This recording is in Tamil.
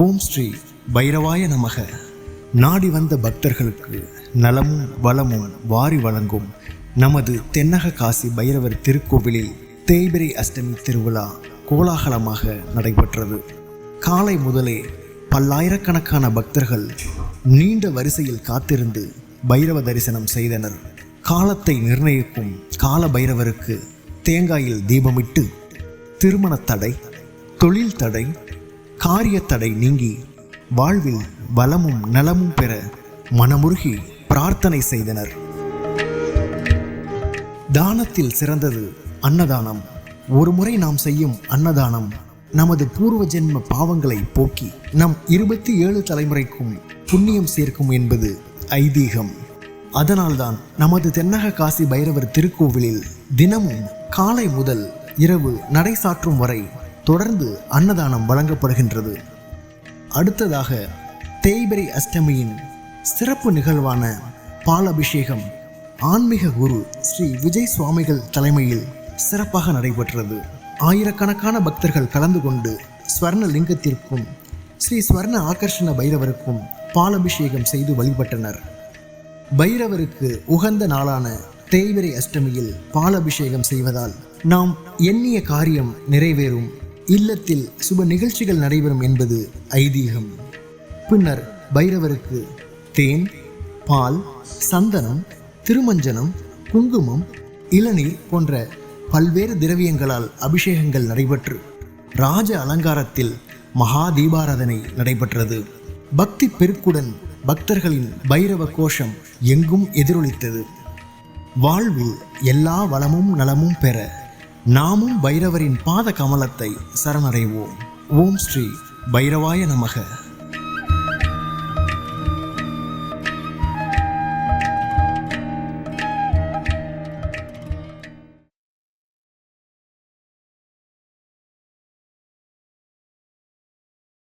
ஓம் ஸ்ரீ பைரவாய நமக. நாடி வந்த பக்தர்களுக்கு நலமும் வளமும் வாரி வழங்கும் நமது தென்னக காசி பைரவர் திருக்கோவிலில் தேய்பிரை அஷ்டமி திருவிழா கோலாகலமாக நடைபெற்றது. காலை முதலே பல்லாயிரக்கணக்கான பக்தர்கள் நீண்ட வரிசையில் காத்திருந்து பைரவ தரிசனம் செய்தனர். காலத்தை நிர்ணயிக்கும் கால பைரவருக்கு தேங்காயில் தீபமிட்டு திருமண தடை தொழில் தடை காரியத்தடை நீங்கி வாழ்வில் வளமும் நலமும் பெற மனமுருகி பிரார்த்தனை செய்தனர். தானத்தில் சிறந்தது அன்னதானம். ஒருமுறை நாம் செய்யும் அன்னதானம் நமது பூர்வ ஜென்ம பாவங்களை போக்கி நம் இருபத்தி ஏழு தலைமுறைக்கும் புண்ணியம் சேர்க்கும் என்பது ஐதீகம். அதனால்தான் நமது தென்னக காசி பைரவர் திருக்கோவிலில் தினமும் காலை முதல் இரவு நடை சாற்றும் வரை தொடர்ந்து அன்னதானம் வழங்கப்படுகின்றது. அடுத்ததாக தேய்பிரை அஷ்டமியின் சிறப்பு நிகழ்வான பாலபிஷேகம் ஆன்மீக குரு ஸ்ரீ விஜய் சுவாமிகள் தலைமையில் சிறப்பாக நடைபெற்றது. ஆயிரக்கணக்கான பக்தர்கள் கலந்து கொண்டு ஸ்வர்ண லிங்கத்திற்கும் ஸ்ரீ ஸ்வர்ண ஆகர்ஷண பைரவருக்கும் பாலபிஷேகம் செய்து வழிபட்டனர். பைரவருக்கு உகந்த நாளான தேய்பிரை அஷ்டமியில் பாலபிஷேகம் செய்வதால் நாம் எண்ணிய காரியம் நிறைவேறும். இல்லத்தில் சுப நிகழ்ச்சிகள் நடைபெறும் என்பது ஐதீகம். பின்னர் பைரவருக்கு தேன் பால் சந்தனம் திருமஞ்சனம் குங்குமம் இளநீர் போன்ற பல்வேறு திரவியங்களால் அபிஷேகங்கள் நடைபெற்று ராஜ அலங்காரத்தில் மகா தீபாராதனை நடைபெற்றது. பக்தி பெருக்குடன் பக்தர்களின் பைரவ கோஷம் எங்கும் எதிரொலித்தது. வாழ்வில் எல்லா வளமும் நலமும் பெற நாமும் பைரவரின் பாத கமலத்தை சரணடைவோம். ஓம் ஸ்ரீ பைரவாய நமக.